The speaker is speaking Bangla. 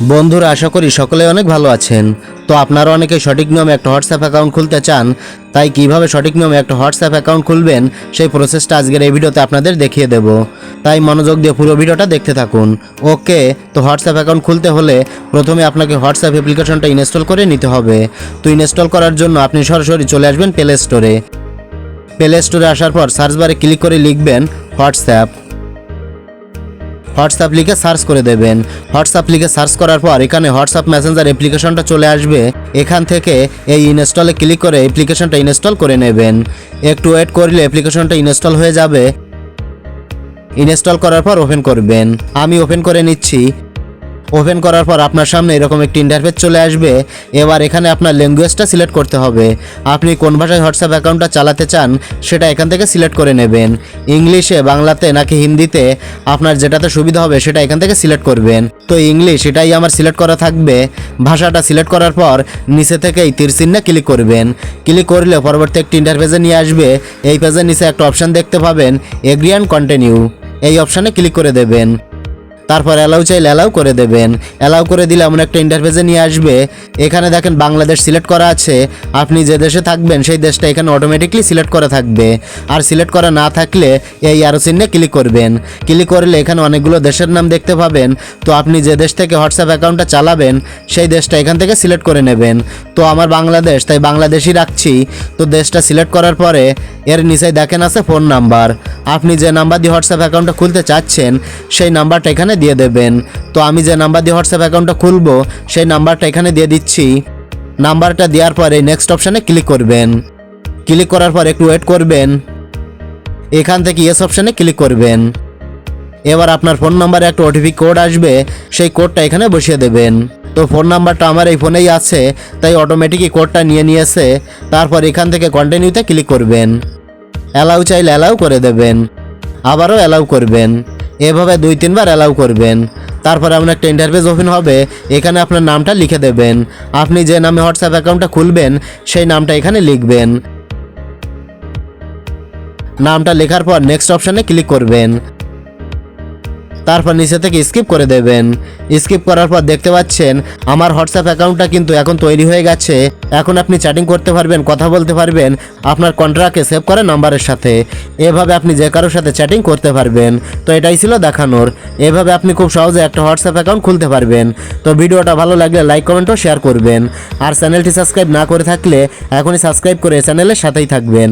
বন্ধুরা, আশা করি সকলে অনেক ভালো আছেন। তো আপনারা অনেকে সঠিক নিয়মে একটা হোয়াটসঅ্যাপ অ্যাকাউন্ট খুলতে চান, তাই কীভাবে সঠিক নিয়মে একটা হোয়াটসঅ্যাপ অ্যাকাউন্ট খুলবেন, সেই প্রসেসটা আজকের এই ভিডিওতে আপনাদের দেখিয়ে দেব। তাই মনোযোগ দিয়ে পুরো ভিডিওটা দেখতে থাকুন। ওকে, তো হোয়াটসঅ্যাপ অ্যাকাউন্ট খুলতে হলে প্রথমে আপনাকে হোয়াটসঅ্যাপ অ্যাপ্লিকেশনটা ইনস্টল করে নিতে হবে। তো ইনস্টল করার জন্য আপনি সরাসরি চলে আসবেন প্লে স্টোরে প্লে স্টোরে আসার পর সার্চ বারে ক্লিক করে লিখবেন হোয়াটসঅ্যাপ হোয়াটসঅ্যাপ লিখে সার্চ করে দেবেন। হোয়াটসঅ্যাপ লিখে সার্চ করার পর এখানে হোয়াটসঅ্যাপ মেসেঞ্জার অ্যাপ্লিকেশনটা চলে আসবে। এখান থেকে এই ইনস্টলে ক্লিক করে অ্যাপ্লিকেশনটা ইনস্টল করে নেবেন। একটু ওয়েট করলে অ্যাপ্লিকেশনটা ইনস্টল হয়ে যাবে। ইনস্টল করার পর ওপেন করবেন। আমি ওপেন করে নিচ্ছি। ওপেন করার পর আপনার সামনে এরকম একটি ইন্টারফেস চলে আসবে। এবার এখানে আপনার ল্যাঙ্গুয়েজটা সিলেক্ট করতে হবে। আপনি কোন ভাষায় হোয়াটসঅ্যাপ অ্যাকাউন্টটা চালাতে চান, সেটা এখান থেকে সিলেক্ট করে নেবেন। ইংলিশে বাংলাতে নাকি হিন্দিতে আপনার যেটাতে সুবিধা হবে, সেটা এখান থেকে সিলেক্ট করবেন। তো ইংলিশ এটাই আমার সিলেক্ট করা থাকবে। ভাষাটা সিলেক্ট করার পর নিচে থেকে এই তীর চিহ্নে ক্লিক করবেন। ক্লিক করলে পরবর্তী একটি ইন্টারফেসে নিয়ে আসবে। এই পেজের নিচে একটা অপশান দেখতে পাবেন এগ্রি অ্যান্ড কন্টিনিউ এই অপশানে ক্লিক করে দেবেন। তারপর অ্যালাউ চাইলে অ্যালাউ করে দেবেন। অ্যালাউ করে দিলে এমন একটা ইন্টারফেসে নিয়ে আসবে। এখানে দেখেন বাংলাদেশ সিলেক্ট করা আছে। আপনি যে দেশে থাকবেন, সেই দেশটা এখানে অটোমেটিকলি সিলেক্ট করা থাকবে। আর সিলেক্ট করা না থাকলে এই আরও চিহ্নে ক্লিক করবেন। ক্লিক করলে এখানে অনেকগুলো দেশের নাম দেখতে পাবেন। তো আপনি যে দেশ থেকে হোয়াটসঅ্যাপ অ্যাকাউন্টটা চালাবেন, সেই দেশটা এখান থেকে সিলেক্ট করে নেবেন। তো আমার বাংলাদেশ, তাই বাংলাদেশই রাখছি। তো দেশটা সিলেক্ট করার পরে এর নিচে দেখেন আছে ফোন নাম্বার আপনি যে নাম্বার দিয়ে হোয়াটসঅ্যাপ অ্যাকাউন্টটা খুলতে চাচ্ছেন, সেই নাম্বারটা এখানে দিয়ে দেবেন। তো আমি যে নাম্বার দিয়ে হোয়াটসঅ্যাপ অ্যাকাউন্টটা খুলবো, সেই নাম্বারটা এখানে দিয়ে দিচ্ছি। নাম্বারটা দেওয়ার পরে নেক্সট অপশানে ক্লিক করবেন। ক্লিক করার পর একটু ওয়েট করবেন। এখান থেকে ইয়েস অপশানে ক্লিক করবেন। এবার আপনার ফোন নাম্বারে একটা ওটিপি কোড আসবে, সেই কোডটা এখানে বসিয়ে দেবেন। তো ফোন নাম্বারটা আমার এই ফোনেই আছে, তাই অটোমেটিকই কোডটা নিয়ে নিয়েছে। তারপর এখান থেকে কন্টিনিউতে ক্লিক করবেন। অ্যালাউ চাইলে অ্যালাউ করে দেবেন। আবারও অ্যালাউ করবেন। এভাবে দুই, তিনবার অ্যালাউ করবেন। তারপরে আপনার একটা ইন্টারফেস ওপেন হবে, এখানে আপনার নামটা লিখে দেবেন। আপনি যে নামে হোয়াটসঅ্যাপ অ্যাকাউন্টটা খুলবেন, সেই নামটা এখানে লিখবেন। নামটা লেখার পর নেক্সট অপশানে ক্লিক করবেন। তারপর নিচে থেকে স্কিপ করে দেবেন। স্কিপ করার পর দেখতে পাচ্ছেন, আমার হোয়াটসঅ্যাপ অ্যাকাউন্টটা কিন্তু এখন তৈরি হয়ে গেছে। এখন আপনি চ্যাটিং করতে পারবেন, কথা বলতে পারবেন, আপনার কন্ট্রাক্টে সেভ করা নাম্বারের সাথে। এভাবে আপনি যে কারোর সাথে চ্যাটিং করতে পারবেন। তো এটাই ছিল দেখানোর। এভাবে আপনি খুব সহজে একটা হোয়াটসঅ্যাপ অ্যাকাউন্ট খুলতে পারবেন। তো ভিডিওটা ভালো লাগলে লাইক কমেন্ট ও শেয়ার করবেন। আর চ্যানেলটি সাবস্ক্রাইব না করে থাকলে এখনই সাবস্ক্রাইব করে চ্যানেলের সাথেই থাকবেন।